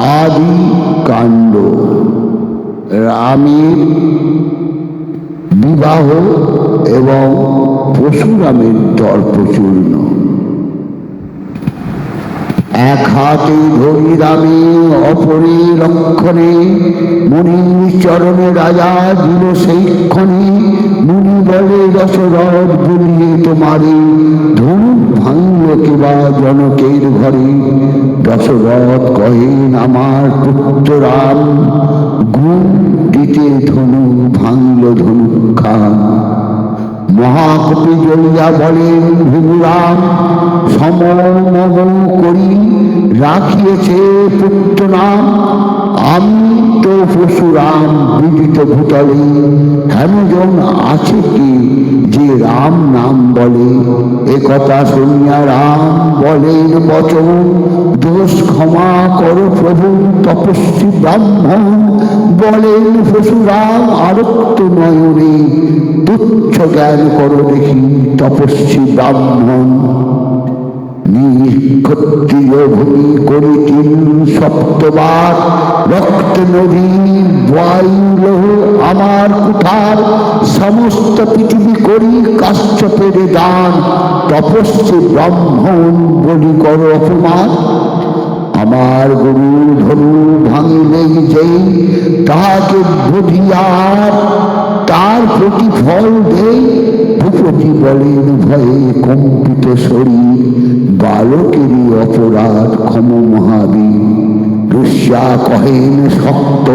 আদি কাণ্ড। রামের বিবাহ এবং পশুরামের দর্পচূর্ণ এক হাতে ধরি রামে, অপরে লক্ষণে মুনির চরণে রাজা দিল সেই ক্ষণে মুনি বলে, দশরথ বলিয়ে তোমারে ভাঙল কেবা জনকের ঘরে। দশরথ কহেন আমার পুত্র রাম গুণ দিতে ধনু ভাঙল ধনু খান মহাকপি জ্বলিয়া বলেন, ভীমরাম সমমম করি রাখিয়েছে পুত্র নাম আমি তো পশুরাম বিদিত ভূতলে হেমজন আছে কি বলে, এ কথা শুনিয়া রাম বলেন, বচন, দোষ ক্ষমা করো প্রভু, তপস্বী ব্রাহ্মণ। বলেন পশুরাম আরক্ত নয়নে তুচ্ছ জ্ঞান করো দেখি, তপস্বী ব্রাহ্মণ। নিক্ষত্রিয় ভূমি করি তিন সপ্তবার রক্ত নদী আমার কুঠার সমস্ত পৃথিবী করি কাশ্যপের দান। তপস্বী ব্রাহ্মণ বলি করো অপমান। আমার গুরু ধনু ভাঙিলেই যেই, তাহাকে বুঝিয়ার তার প্রতিফল দেই। ভূপতি বলেন, ভয়ে কম্পিত শরীর, বালকেরই অপরাধ ক্ষম মহাবীর। ঋষ্যা কহেন শক্ত,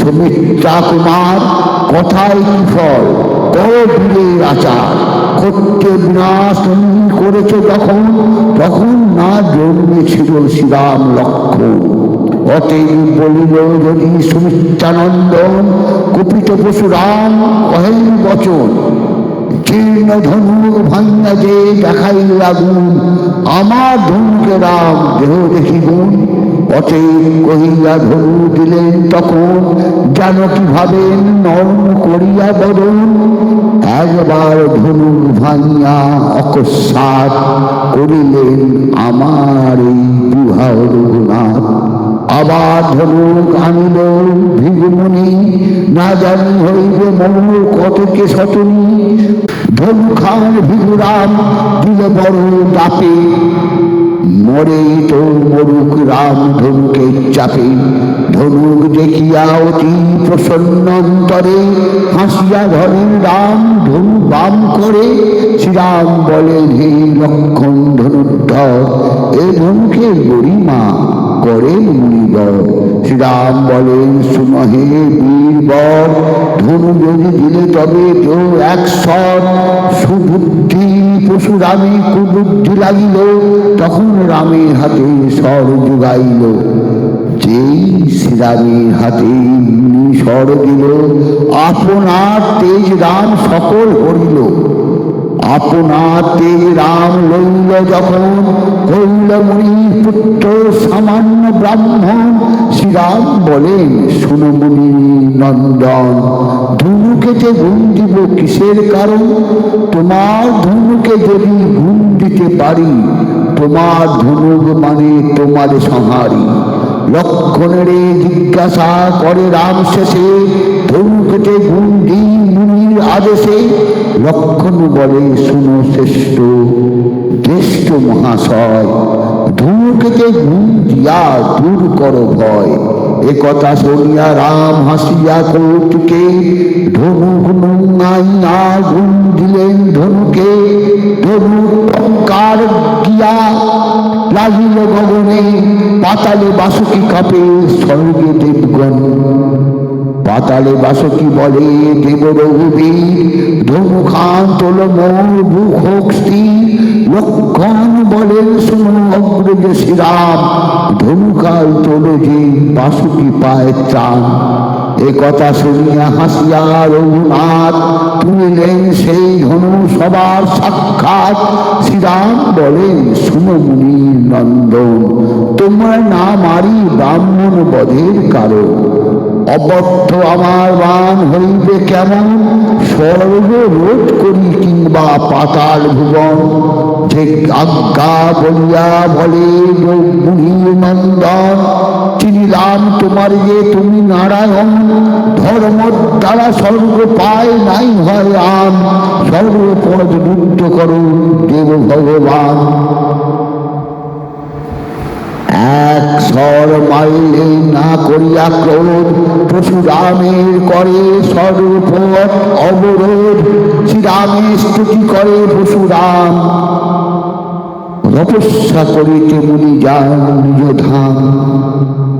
সুমিত্রা কুমার কথায় কি ফল কর আচার। করতে বিনাশ তুমি করেছ যখন, তখন না জন্মেছিল শ্রীরাম লক্ষণ অতএব বলিল, যদি সুমিত্রানন্দন, কুপিত পশুরাম, কহেন বচন জীর্ণ ধনু ভাঙ্গা যে দেখাই লাগুন আমার ধনুকে রাম দেহ দেখি গুণ কহিয়া ধনু দিলেন তখন জানকী ভাবেন নরম করিয়া বদন একবার ধনু ভাঙিয়া অকস্মাৎ করিলেন আমার এই বিবাহ রঘুনাথ। আবার ধনুক আনিল ভিগুমনি না জানি হইবে মৌর কতকে সতনী ধনু খান ভিগুরাম দিলে বড় ডাপে মরে তো মরুক রাম ধনুকে চাপে। ধনুক দেখিয়া অতি প্রসন্ন অন্তরে হাসিয়া ধরেন রাম ধনু বাম করে। শ্রীরাম বলেন, হে লক্ষণ ধনুর্ধর, এ ধনুকে গরিমা মুনিবর শ্রীরাম বলেন সুমহে বীরবর ধনু যদি দিলে তবে তো একশত সুবুদ্ধি পশুরামে কুবুদ্ধি লাগিল, তখন রামের হাতে স্বর যোগাইল। যেই শ্রীরামের হাতে স্বর দিল, আপনার তেজ রাম সকল হরিল আপনার তেজ রাম লইল যখন হইল মুনি পুত্র সামান্য ব্রাহ্মণ। শ্রীরাম বলেন, শুনো নন্দন ধনুকেতে গুণ দিব কিসের কারণ? তোমার ধনুকে যদি গুণ দিতে পারি, তোমার ধনুক মানে তোমার সংহারি। লক্ষণের জিজ্ঞাসা করে রাম শেষে ধনুকেতে গুণ দিই মুনির আদেশে লক্ষণ বলে, শুনো শ্রেষ্ঠ, জ্যেষ্ঠ মহাশয় ধনুকেতে গুণ দিয়া দূর কর ভয়। এ কথা শুনিয়া রাম হাসিয়া কৌতুকে ধনুক নঙ্গাইয়া গুণ দিলেন ধনুকে। ধনুক টঙ্কার গিয়া লাগিল গগনে, পাতালে বাসুকি কাপে স্বর্গে দেবগণ। পাতালে বাসকি বলে দেব রঘুবীর ধনু খান তোল মোর বুক স্থির লক্ষণ বলেন শুনো অগ্রজ শ্রীরাম ধনুকাল তোল যে বাসুকি পায় ত্রাণ। এ কথা শুনিয়া হাসিয়া রঘুনাথ তুলিলেন সেই ধনু সবার সাক্ষাৎ। শ্রীরাম বলেন শুনো মুনি নন্দন, তোমরা না মারি ব্রাহ্মণ বধের কারণ। অবদ্ধ আমার মান হইবে কেমন? স্বর্গ রোধ করি কিংবা পাতাল ভুবন। যে আজ্ঞা বলিয়া বলে নন্দন চিনিলাম তোমার যে তুমি নারায়ণ, ধর্ম দ্বারা স্বর্গ পায় নাই হয় আন সর্বপদ রুদ্ধ করো দেব ভগবান। এক স্বর মাইলে না করিয়া ক্রোধ পশুরামের করে স্বরূপ অবরোধ। শ্রীরামের স্তুতি করে পশুরাম। তপস্যা করিতে মুনি যান, নিজ ধাম।